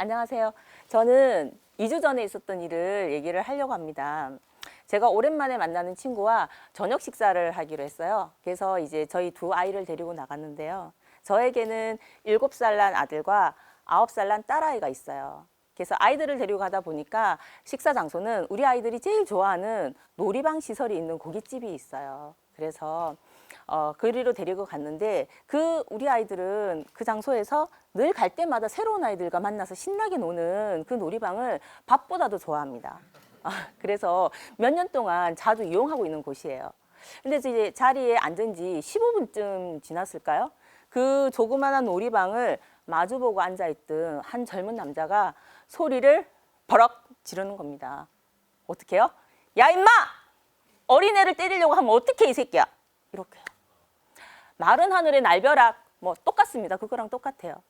안녕하세요. 저는 2주 전에 있었던 일을 얘기를 하려고 합니다. 제가 오랜만에 만나는 친구와 저녁 식사를 하기로 했어요. 그래서 이제 저희 두 아이를 데리고 나갔는데요. 저에게는 7살 난 아들과 9살 난 딸아이가 있어요. 그래서 아이들을 데리고 가다 보니까 식사 장소는 우리 아이들이 제일 좋아하는 놀이방 시설이 있는 고깃집이 있어요. 그래서 어, 그리로 데리고 갔는데 그 우리 아이들은 그 장소에서 늘 갈 때마다 새로운 아이들과 만나서 신나게 노는 그 놀이방을 밥보다도 좋아합니다. 아, 그래서 몇 년 동안 자주 이용하고 있는 곳이에요. 근데 이제 자리에 앉은 지 15분쯤 지났을까요? 그 조그마한 놀이방을 마주보고 앉아있던 한 젊은 남자가 소리를 버럭 지르는 겁니다. 어떻게요? 야 임마! 어린애를 때리려고 하면 어떻게 이 새끼야? 이렇게요. 마른 하늘의 날벼락 뭐 똑같습니다. 그거랑 똑같아요.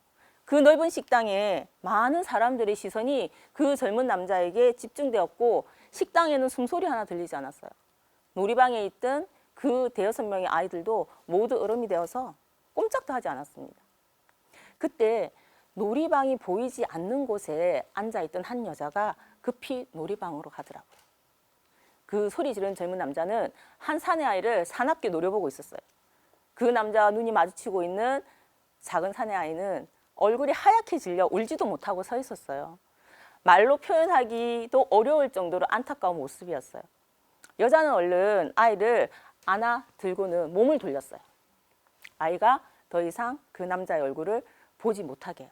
그 넓은 식당에 많은 사람들의 시선이 그 젊은 남자에게 집중되었고 식당에는 숨소리 하나 들리지 않았어요. 놀이방에 있던 그 대여섯 명의 아이들도 모두 얼음이 되어서 꼼짝도 하지 않았습니다. 그때 놀이방이 보이지 않는 곳에 앉아 있던 한 여자가 급히 놀이방으로 가더라고요. 그 소리 지르는 젊은 남자는 한 사내 아이를 사납게 노려보고 있었어요. 그 남자와 눈이 마주치고 있는 작은 사내 아이는 얼굴이 하얗게 질려 울지도 못하고 서 있었어요. 말로 표현하기도 어려울 정도로 안타까운 모습이었어요. 여자는 얼른 아이를 안아 들고는 몸을 돌렸어요. 아이가 더 이상 그 남자의 얼굴을 보지 못하게.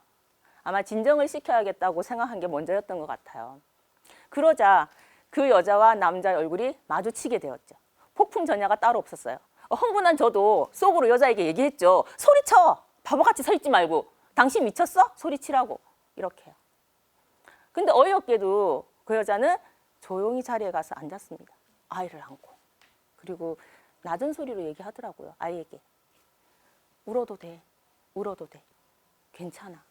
아마 진정을 시켜야겠다고 생각한 게 먼저였던 것 같아요. 그러자 그 여자와 남자의 얼굴이 마주치게 되었죠. 폭풍 전야가 따로 없었어요. 어, 흥분한 저도 속으로 여자에게 얘기했죠. 소리쳐! 바보같이 서 있지 말고. 당신 미쳤어? 소리치라고. 이렇게요. 근데 어이없게도 그 여자는 조용히 자리에 가서 앉았습니다. 아이를 안고. 그리고 낮은 소리로 얘기하더라고요. 아이에게. 울어도 돼. 울어도 돼. 괜찮아.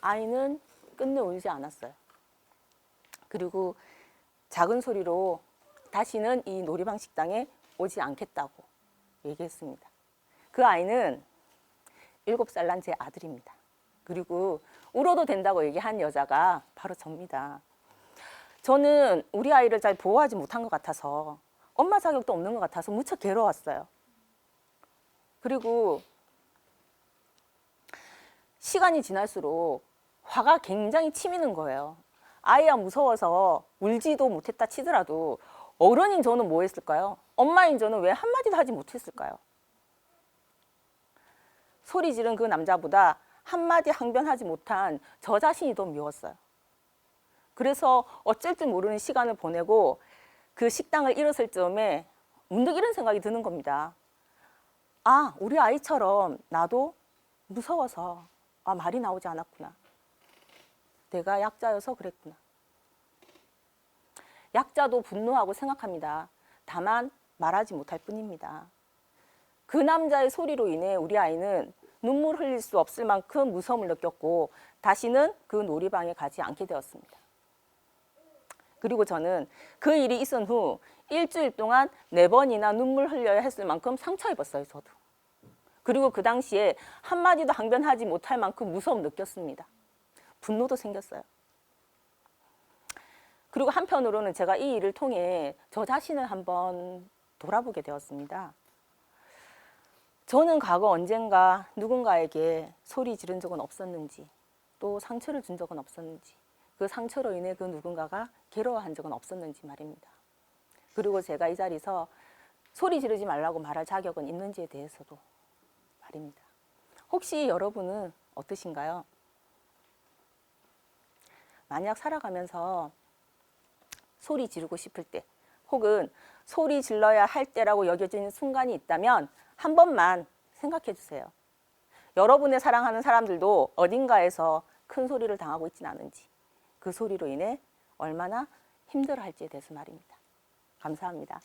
아이는 끝내 울지 않았어요. 그리고 작은 소리로 다시는 이 놀이방 식당에 오지 않겠다고 얘기했습니다. 그 아이는 일곱 살 난 제 아들입니다. 그리고 울어도 된다고 얘기한 여자가 바로 접니다. 저는 우리 아이를 잘 보호하지 못한 것 같아서 엄마 자격도 없는 것 같아서 무척 괴로웠어요. 그리고 시간이 지날수록 화가 굉장히 치미는 거예요. 아이가 무서워서 울지도 못했다 치더라도 어른인 저는 뭐 했을까요? 엄마인 저는 왜 한마디도 하지 못했을까요? 소리 지른 그 남자보다 한마디 항변하지 못한 저 자신이 더 미웠어요. 그래서 어쩔 줄 모르는 시간을 보내고 그 식당을 잃었을 즈음에 문득 이런 생각이 드는 겁니다. 아, 우리 아이처럼 나도 무서워서 아, 말이 나오지 않았구나. 내가 약자여서 그랬구나. 약자도 분노하고 생각합니다. 다만 말하지 못할 뿐입니다. 그 남자의 소리로 인해 우리 아이는 눈물 흘릴 수 없을 만큼 무서움을 느꼈고 다시는 그 놀이방에 가지 않게 되었습니다. 그리고 저는 그 일이 있은 후 일주일 동안 네 번이나 눈물 흘려야 했을 만큼 상처 입었어요, 저도. 그리고 그 당시에 한마디도 항변하지 못할 만큼 무서움 느꼈습니다. 분노도 생겼어요. 그리고 한편으로는 제가 이 일을 통해 저 자신을 한번 돌아보게 되었습니다. 저는 과거 언젠가 누군가에게 소리 지른 적은 없었는지, 또 상처를 준 적은 없었는지, 그 상처로 인해 그 누군가가 괴로워한 적은 없었는지 말입니다. 그리고 제가 이 자리에서 소리 지르지 말라고 말할 자격은 있는지에 대해서도 말입니다. 혹시 여러분은 어떠신가요? 만약 살아가면서 소리 지르고 싶을 때 혹은 소리 질러야 할 때라고 여겨지는 순간이 있다면 한 번만 생각해 주세요. 여러분의 사랑하는 사람들도 어딘가에서 큰 소리를 당하고 있지는 않은지 그 소리로 인해 얼마나 힘들어 할지에 대해서 말입니다. 감사합니다.